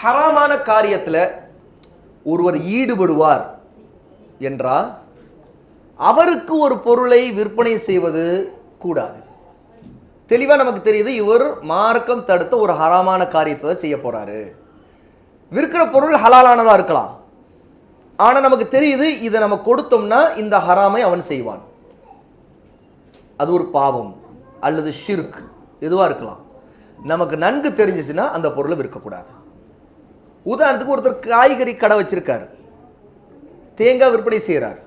ஹராமான காரியத்தில் ஒருவர் ஈடுபடுவார் என்றால் அவருக்கு ஒரு பொருளை விற்பனை செய்வது கூடாது. தெளிவாக நமக்கு தெரியுது இவர் மார்க்கம் தடுத்த ஒரு ஹராமான காரியத்தை தான் செய்ய போகிறாரு விற்கிற பொருள் ஹலாலானதாக இருக்கலாம். ஆனால் நமக்கு தெரியுது இதை நம்ம கொடுத்தோம்னா இந்த ஹராமை அவன் செய்வான். அது ஒரு பாவம் அல்லது ஷிர்க் எதுவாக இருக்கலாம். நமக்கு நன்கு தெரிஞ்சிச்சுன்னா அந்த பொருளை விற்கக்கூடாது. உதாரணத்துக்கு ஒருத்தர் காய்கறி கடை வச்சுருக்காரு. தேங்காய் விற்பனை செய்கிறார்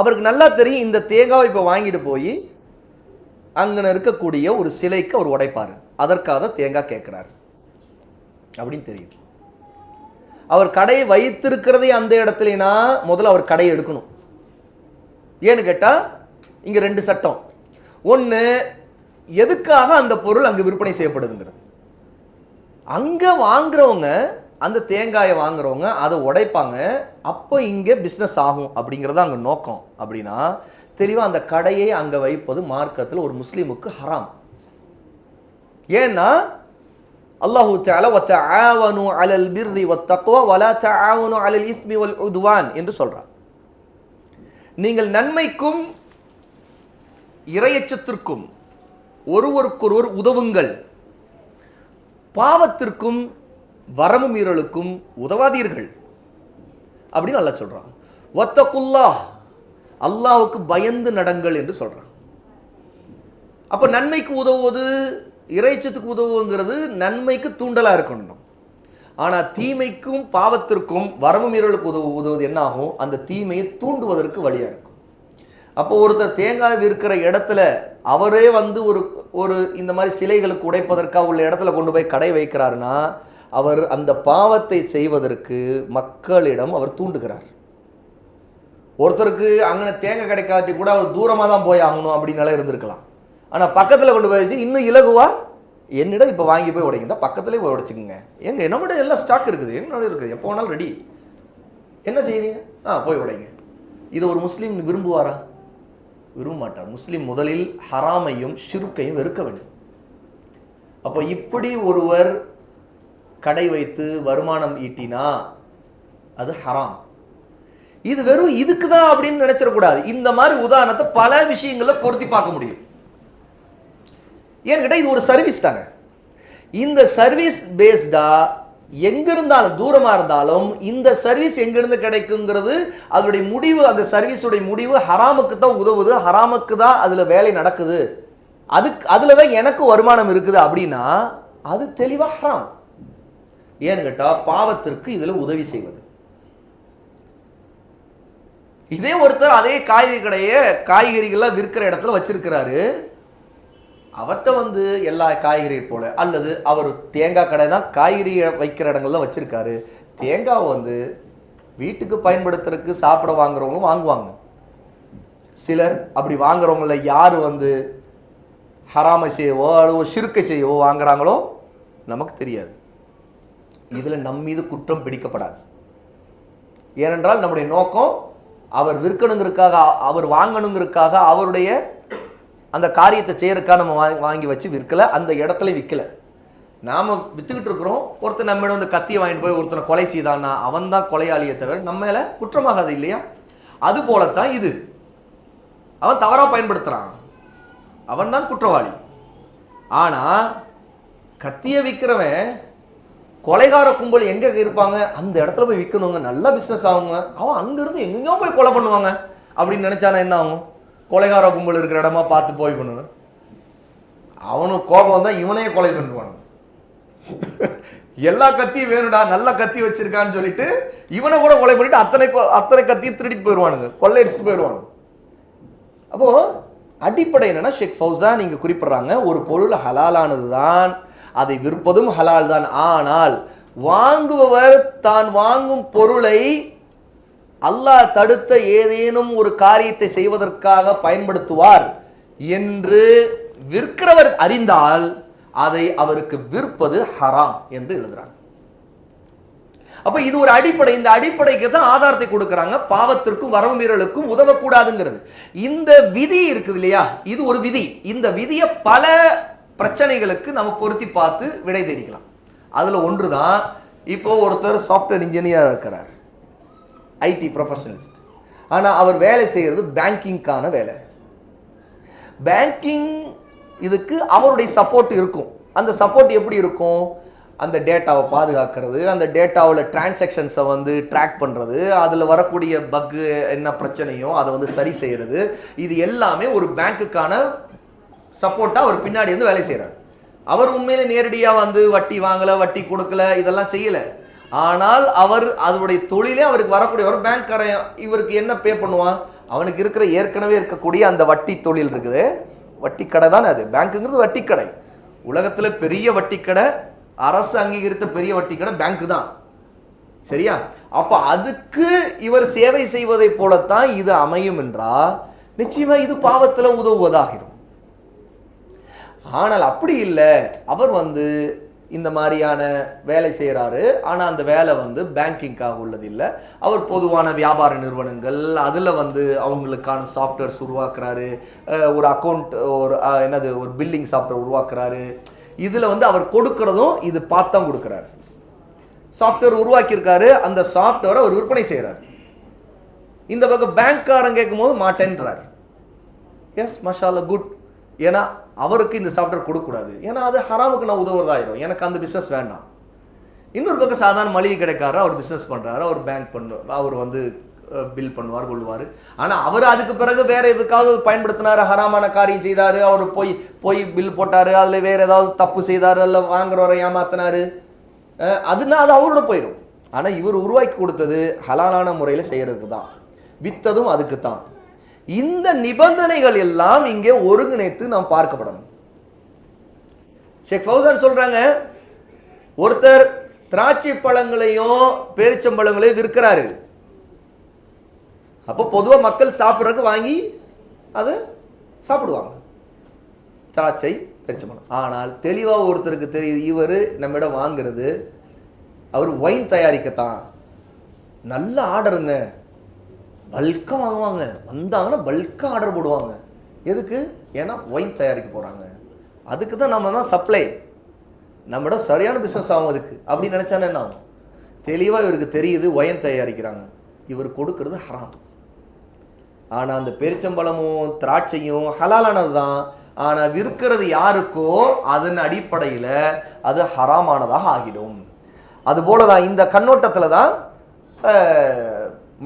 அவருக்கு நல்லா தெரியும் இந்த தேங்காவை இப்போ வாங்கிட்டு போய் அங்கே இருக்கக்கூடிய ஒரு சிலைக்கு அவர் உடைப்பார். அதற்காக தான் தேங்காய் கேட்குறாரு அப்படின்னு தெரியுது. அவர் கடையை வைத்திருக்கிறதே அந்த இடத்துலனா முதல்ல அவர் கடையை எடுக்கணும். ஏன்னு கேட்டால் இங்கே ரெண்டு சட்டம். ஒன்று எதுக்காக அந்த பொருள் அங்கே விற்பனை செய்யப்படுதுங்கிறது. அங்கே வாங்குறவங்க அந்த தேங்காயை வாங்குறவங்க அதை உடைப்பாங்க. அப்போ இங்கே பிஸ்னஸ் ஆகும் அப்படிங்கிறது அங்கே நோக்கம். அப்படின்னா தெளிவாக அந்த கடையை அங்கே வைப்பது மார்க்கத்தில் ஒரு முஸ்லீமுக்கு ஹராம். ஏன்னா அல்லாஹு தஆலா வ ஆவனு அலல் பிர்ரி வத் தக்வா அலல் இஸ்மி வல் உதுவான் என்று சொல்றான் நீங்கள் நன்மைக்கும் இரையச்சத்திற்கும் ஒருவருக்கொருவர் உதவுங்கள். பாவத்திற்கும் வரம்பு மீறலுக்கும் உதவாதீர்கள். அப்படின்னு நல்லா சொல்றான். வத்தகுல்லா அல்லாவுக்கு பயந்து நடங்கள் என்று சொல்றான். அப்போ நன்மைக்கு உதவுவது இறைச்சத்துக்கு உதவுங்கிறது நன்மைக்கு தூண்டலா இருக்கணும். ஆனால் தீமைக்கும் பாவத்திற்கும் வரம்பு மீறலுக்கு உதவு உதவுவது என்ன ஆகும்? அந்த தீமையை தூண்டுவதற்கு வழியாக இருக்கும். அப்போ ஒருத்தர் தேங்காய் விற்கிற இடத்துல அவரே வந்து ஒரு ஒரு இந்த மாதிரி சிலைகளுக்கு உடைப்பதற்காக உள்ள இடத்துல கொண்டு போய் கடை வைக்கிறாருன்னா அவர் அந்த பாவத்தை செய்வதற்கு மக்களிடம் அவர் தூண்டுகிறார். ஒருத்தருக்கு அங்கே தேங்காய் கிடைக்காட்டி கூட அவர் தூரமாக தான் போய் ஆகணும் அப்படின்னால இருந்திருக்கலாம். ஆனால் பக்கத்தில் கொண்டு போய் வச்சு இன்னும் இலகுவா? என்னிடம் இப்போ வாங்கி போய் உடைங்க. தான் பக்கத்துலேயே போய் உடைச்சிக்கோங்க. எங்க என்னோட எல்லாம் ஸ்டாக் இருக்குது. என்னோட இருக்குது? எப்போ வேணாலும் ரெடி என்ன செய்கிறீங்க ஆ போய் உடைங்க. இது ஒரு முஸ்லீம் விரும்புவாரா? விரும்ப மாட்டார் முஸ்லீம் முதலில் ஹராமையும் ஷிருக்கையும் வெறுக்க வேண்டும். அப்போ இப்படி ஒருவர் கடை வைத்து வருமானம் ஈட்டினா அது ஹராம். இது வெறும் இதுக்கு தான் அப்படின்னு நினைச்சிடக்கூடாது. இந்த மாதிரி உதாரணத்தை பல விஷயங்களை பொருத்தி பார்க்க முடியும். ஏன்னு கேட்டால் இது ஒரு சர்வீஸ் தானே. இந்த சர்வீஸ் பேஸ்டா எங்க இருந்தாலும் தூரமா இருந்தாலும் இந்த சர்வீஸ் எங்கிருந்து கிடைக்குங்கிறது அதனுடைய முடிவு அந்த சர்வீஸுடைய முடிவு ஹராமுக்கு தான் உதவுது. ஹராமுக்கு தான் அதுல வேலை நடக்குது. அதுக்கு அதுல தான் எனக்கு வருமானம் இருக்குது அப்படின்னா அது தெளிவாக ஹராம். ஏன்னு கேட்டால் பாவத்திற்கு இதில் உதவி செய்வது. இதே ஒருத்தர் அதே காய்கறி கடையை காய்கறிகள்லாம் விற்கிற இடத்துல வச்சிருக்கிறாரு. அவர்கிட்ட வந்து எல்லா காய்கறியை போல அல்லது அவர் தேங்காய் கடை தான் காய்கறி வைக்கிற இடங்கள்ல வச்சுருக்காரு. தேங்காவை வந்து வீட்டுக்கு பயன்படுத்துறதுக்கு சாப்பிட வாங்குறவங்களும் வாங்குவாங்க. சிலர் அப்படி வாங்குறவங்கள யார் வந்து ஹராமை செய்யவோ அல்லது சிறுக்கை செய்யவோ வாங்குறாங்களோ நமக்கு தெரியாது. இதில் நம் மீது குற்றம் பிடிக்கப்படாது. ஏனென்றால் நம்முடைய நோக்கம் அவர் விற்கணுங்கிறதுக்காக அவர் வாங்கணுங்கிறதுக்காக அவருடைய அந்த காரியத்தை செய்யறதுக்காக நம்ம வாங்கி வாங்கி வச்சு விற்கல அந்த இடத்துல விற்கல. நாம் விற்றுக்கிட்டு இருக்கிறோம் ஒருத்தர் நம்மிடம் வந்து கத்தியை வாங்கிட்டு போய் ஒருத்தனை கொலை செய்தான்னா அவன் தான் கொலையாளியை தவிர நம்ம மேலே குற்றமாகாது இல்லையா? அது போலத்தான் இது. அவன் தவறாக பயன்படுத்துகிறான் அவன் தான் குற்றவாளி. ஆனால் கத்தியை விற்கிறவன் கொலைகார கும்பல் எங்கே இருப்பாங்க? அந்த இடத்துல போய் விற்கணுங்க நல்லா பிஸ்னஸ் ஆகுங்க. அவன் அங்கேருந்து எங்கெங்கேயோ போய் கொலை பண்ணுவாங்க. அப்படின்னு நினச்சானா என்ன ஆகும்? கொலைகார கும்பல் இருக்கிற இடமா பார்த்து போய் பண்ணணும் அவனுக்கு கோபம் வந்தால் இவனையே கொலை பண்ணுவானு எல்லா கத்தியும் வேணும்டா நல்ல கத்தி வச்சிருக்கான்னு சொல்லிட்டு இவனை கூட கொலை பண்ணிட்டு அத்தனை கொ- அத்தனை கத்தியும் திருடிட்டு போயிடுவானுங்க. கொள்ளையடிச்சுட்டு போயிடுவானுங்க. அப்போ அடிப்படை என்னன்னா ஷேக் ஃபௌசா நீங்க குறிப்பிடுறாங்க ஒரு பொருள் ஹலாலானது தான் அதை விற்பதும் ஹலால் தான் ஆனால் வாங்குபவர் தான் வாங்கும் பொருளை அல்லாஹ் தடுத்த ஏதேனும் ஒரு காரியத்தை செய்வதற்காக பயன்படுத்துவார் என்று விற்கிறவர் அறிந்தால் அதை அவருக்கு விற்பது ஹராம் என்று எழுதுறாங்க. அப்ப இது ஒரு அடிப்படை இந்த அடிப்படைக்கு தான் ஆதாரத்தை கொடுக்கறாங்க. பாவத்திற்கும் வரவு மீறலுக்கும் உதவக்கூடாதுங்கிறது. இந்த விதி இருக்குது இல்லையா? இது ஒரு விதி. இந்த விதியை பல பிரச்சனைகளுக்கு நம்ம பொருத்தி பார்த்து விடை தேடிக்கலாம். அதுல ஒன்றுதான் இப்போ ஒருத்தர் சாஃப்ட்வேர் இன்ஜினியராக இருக்கிறார். ஐடி ப்ரொஃபஷனலிஸ்ட் ஆனால் அவர் வேலை செய்கிறது பேங்கிங்க்கான வேலை. பேங்கிங் இதுக்கு அவருடைய சப்போர்ட் இருக்கும். அந்த சப்போர்ட் எப்படி இருக்கும்? அந்த டேட்டாவை பாதுகாக்கிறது அந்த டேட்டாவில் டிரான்சாக்ஷன்ஸை வந்து ட்ராக் பண்ணுறது அதில் வரக்கூடிய பக்கு என்ன பிரச்சனையோ அதை வந்து சரி செய்கிறது இது எல்லாமே ஒரு பேங்க்குக்கான சப்போர்ட்டாக அவர் பின்னாடி வந்து வேலை செய்கிறார் அவர் உண்மையிலே நேரடியாக வந்து வட்டி வாங்கலை வட்டி கொடுக்கல இதெல்லாம் செய்யலை. ஆனால் அவர் அதனுடைய தொழிலே அவருக்கு வரக்கூடிய ஒரு பேங்க்காரன் இவருக்கு என்ன பே பண்ணுவான்? அவனுக்கு இருக்கிற ஏற்கனவே இருக்கக்கூடிய அந்த வட்டி தொழில் இருக்குது. வட்டி கடை தானே அது? பேங்க்குங்கிறது வட்டி கடை. உலகத்தில் பெரிய வட்டி கடை அரசு அங்கீகரித்த பெரிய வட்டி கடை பேங்க் தான். சரியா? அப்போ அதுக்கு இவர் சேவை செய்வதை போலத்தான் இது அமையும் என்றால் நிச்சயமா இது பாவத்தில் உதவுவதாகிரும். ஆனால் அப்படி இல்லை. அவர் வந்து இந்த மாதிரியான வேலை செய்கிறாரு ஆனால் அந்த வேலை வந்து பேங்கிங்காக உள்ளது இல்லை அவர் பொதுவான வியாபார நிறுவனங்கள் அதில் வந்து அவங்களுக்கான சாஃப்ட்வேர்ஸ் உருவாக்குறாரு. ஒரு அக்கௌண்ட் ஒரு என்னது ஒரு பில்லிங் சாஃப்ட்வேர் உருவாக்குறாரு. இதில் வந்து அவர் கொடுக்கறதும் இது பார்த்து கொடுக்குறாரு. சாஃப்ட்வேர் உருவாக்கியிருக்காரு. அந்த சாஃப்ட்வேரை அவர் விற்பனை செய்கிறார் இந்த பக்கம் பேங்க்காரன் கேட்கும்போது மாட்டேன்றார். எஸ் மஷாலா குட் ஏன்னா அவருக்கு இந்த சாஃப்ட்வேர் கொடுக்கக்கூடாது. ஏன்னா அது ஹராமுக்கு நான் உதவுறதாயிரும். எனக்கு அந்த பிஸ்னஸ் வேண்டாம். இன்னொரு பக்கம் சாதாரண மளிகை கிடைக்காரு அவர் பிஸ்னஸ் பண்ணுறாரு அவர் பேங்க் பண்ணு அவர் வந்து பில் பண்ணுவார் கொள்வார் ஆனால் அவர் அதுக்கு பிறகு வேறு எதுக்காவது பயன்படுத்தினார் ஹராமான காரியம் செய்தார் அவர் போய் போய் பில் போட்டார் அதில் வேறு ஏதாவது தப்பு செய்தார் இல்லை வாங்குறவரை ஏமாத்தினாரு. அதுனா அது அவரோட போயிடும் ஆனால் இவர் உருவாக்கி கொடுத்தது ஹலாலான முறையில் செய்கிறதுக்கு தான் வித்ததும் அதுக்கு தான் இந்த நிபந்தனைகள் எல்லாம் இங்கே ஒருங்கிணைத்து நாம் பார்க்கப்படணும். ஷேக் ஃபௌசான் சொல்றாங்க ஒருத்தர் திராட்சை பழங்களையும் பேரிச்சம்பழங்களையும் விற்கிறாரு. அப்போ பொதுவாக மக்கள் சாப்பிட்றதுக்கு வாங்கி அதை சாப்பிடுவாங்க. திராட்சை பேரிச்சம்பழம் ஆனால் தெளிவாக ஒருத்தருக்கு தெரியுது இவர் நம்மிடம் வாங்குறது அவர் ஒயின் தயாரிக்கத்தான். நல்ல ஆர்டருங்க பல்காக வாங்குவாங்க. வந்தாங்கன்னா பல்காக ஆர்டர் போடுவாங்க. எதுக்கு? ஏன்னா ஒயின் தயாரிக்க போகிறாங்க அதுக்கு தான் நம்ம தான் சப்ளை நம்மளோட சரியான பிஸ்னஸ் ஆகும் அதுக்கு. அப்படின்னு நினச்சானே என்ன ஆகும்? தெளிவாக இவருக்கு தெரியுது ஒயன் தயாரிக்கிறாங்க. இவர் கொடுக்கறது ஹராம் ஆனால் அந்த பெருச்சம்பழமும் திராட்சையும் ஹலாலானது தான். ஆனால் விற்கிறது யாருக்கோ அதன் அடிப்படையில் அது ஹராமானதாக ஆகிடும். அதுபோல தான் இந்த கண்ணோட்டத்தில் தான்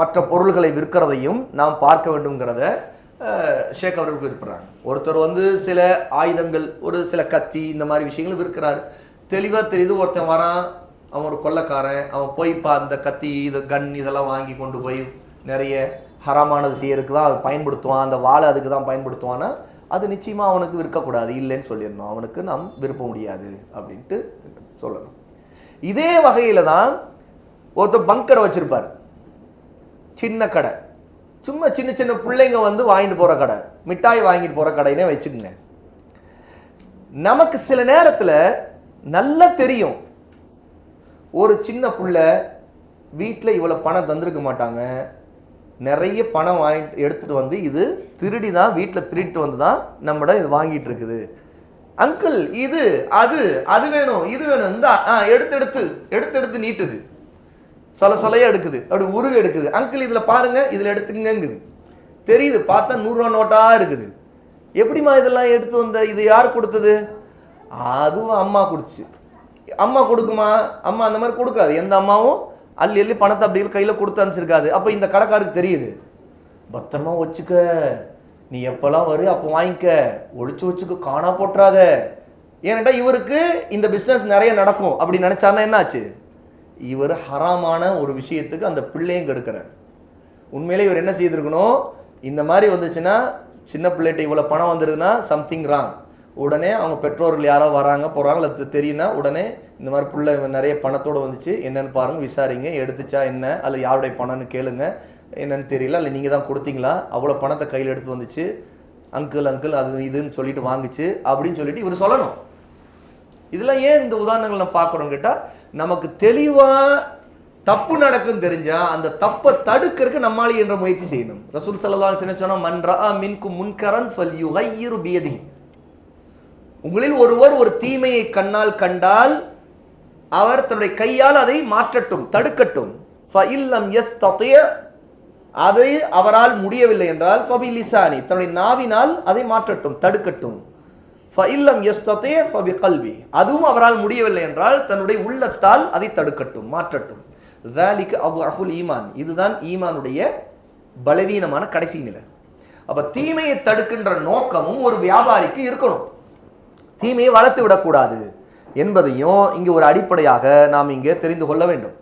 மற்ற பொருள்களை விற்கிறதையும் நாம் பார்க்க வேண்டும்ங்கிறத ஷேக் அவர்கள் குறிப்பிட்றாங்க. ஒருத்தர் வந்து சில ஆயுதங்கள் ஒரு சில கத்தி இந்த மாதிரி விஷயங்கள் விற்கிறார். தெளிவாக தெரியுது ஒருத்தன் வரான் அவன் ஒரு கொள்ளக்காரன் அவன் போய் இப்போ அந்த கத்தி இது கன் இதெல்லாம் வாங்கி கொண்டு போய் நிறைய ஹராமானது செய்யறதுக்கு தான் அதை பயன்படுத்துவான். அந்த வாளை அதுக்கு தான் பயன்படுத்துவான்னா அது நிச்சயமாக அவனுக்கு விற்கக்கூடாது. இல்லைன்னு சொல்லிடணும். அவனுக்கு நாம் விருப்ப முடியாது அப்படின்ட்டு சொல்லணும். இதே வகையில் தான் ஒருத்தர் பங்கடை வச்சுருப்பார். சின்ன கடை. சும்மா சின்ன சின்ன பிள்ளைங்க வந்து வாங்கிட்டு போகிற கடை. மிட்டாய் வாங்கிட்டு போகிற கடைன்னே வச்சுக்கோங்க. நமக்கு சில நேரத்தில் நல்லா தெரியும். ஒரு சின்ன புள்ள வீட்டில் இவ்வளோ பணம் தந்திருக்க மாட்டாங்க. நிறைய பணம் வாங்கிட்டு எடுத்துகிட்டு வந்து இது திருடி தான் வீட்டில் திருடிட்டு வந்து தான் நம்மட இது வாங்கிட்டு இருக்குது. அங்கிள் இது அது அது வேணும் இது வேணும். இந்த ஆ எடுத்து எடுத்து எடுத்து எடுத்து நீட்டுது. சலசலையாக எடுக்குது. அப்படி உருவி எடுக்குது. அங்கிள் இதில் பாருங்க இதில் எடுத்துங்கங்குது. தெரியுது பார்த்தா நூறுரூவா நோட்டாக இருக்குது. எப்படிம்மா இதெல்லாம் எடுத்து வந்த இது யார் கொடுத்தது? அதுவும் அம்மா கொடுத்துச்சு அம்மா கொடுக்குமா? அம்மா அந்த மாதிரி கொடுக்காது. எந்த அம்மாவும் அள்ளி அள்ளி பணத்தை அப்படி கையில் கொடுத்து அனுப்பிச்சிருக்காது. அப்போ இந்த கடைக்காருக்கு தெரியுது. பத்திரமா வச்சுக்க. நீ எப்போல்லாம் வரு அப்போ வாங்கிக்க. ஒழிச்சு வச்சுக்க காணா போட்டுறாத ஏன்னாட்டா இவருக்கு இந்த பிஸ்னஸ் நிறைய நடக்கும். அப்படி நினச்சாருன்னா என்னாச்சு? இவர் ஹராமான ஒரு விஷயத்துக்கு அந்த பிள்ளையும் கெடுக்கிறார். உண்மையிலே இவர் என்ன செய்திருக்கணும்? இந்த மாதிரி வந்துச்சுன்னா சின்ன பிள்ளைகிட்ட இவ்வளோ பணம் வந்துடுதுன்னா சம்திங் ராங் உடனே அவங்க பெற்றோர்கள் யாராவது வராங்க போகிறாங்களோ அது தெரியும்னா உடனே இந்த மாதிரி பிள்ளை நிறைய பணத்தோடு வந்துச்சு என்னன்னு பாருங்கள் விசாரிங்க எடுத்துச்சா என்ன அல்ல யாருடைய பணம்னு கேளுங்க என்னென்னு தெரியல இல்லை நீங்கள் தான் கொடுத்தீங்களா அவ்வளோ பணத்தை கையில் எடுத்து வந்துச்சு அங்கிள் அங்கிள் அது இதுன்னு சொல்லிட்டு வாங்குச்சு அப்படின்னு சொல்லிட்டு இவர் சொல்லணும். இதெல்லாம் ஏன் இந்த உதாரணங்கள் நான் பார்க்குறோம் கேட்டால் நமக்கு தெளிவாக தப்பு நடக்கும் தெரிஞ்சால் அந்த தப்பை தடுக்கிறதுக்கு நம்மாளி என்ற முயற்சி செய்யணும். ரசூல் சல்லல்லாஹு அலைஹி மன்றா சொன்னா மன் ரஆ மின்கும் முன்கரன் ஃபல்யுகையிரு உங்களில் ஒருவர் ஒரு தீமையை கண்ணால் கண்டால் அவர் தன்னுடைய கையால் அதை மாற்றட்டும் தடுக்கட்டும். ஃபஇல்லம் யஸ்ததிய அதை அவரால் முடியவில்லை என்றால் ஃபபி லிசானி தன்னுடைய நாவினால் அதை மாற்றட்டும் தடுக்கட்டும். ஃபைல்லம் எஸ்தத்தே ஃபபி கல்வி அதுவும் அவரால் முடியவில்லை என்றால் தன்னுடைய உள்ளத்தால் அதை தடுக்கட்டும் மாற்றட்டும். வேலிக்கு அபு அஃபுல் ஈமான் இதுதான் ஈமானுடைய பலவீனமான கடைசி நிலை. அப்போ தீமையை தடுக்கின்ற நோக்கமும் ஒரு வியாபாரிக்கு இருக்கணும். தீமையை வளர்த்து விடக்கூடாது என்பதையும் இங்கே ஒரு அடிப்படையாக நாம் இங்கே தெரிந்து கொள்ள வேண்டும்.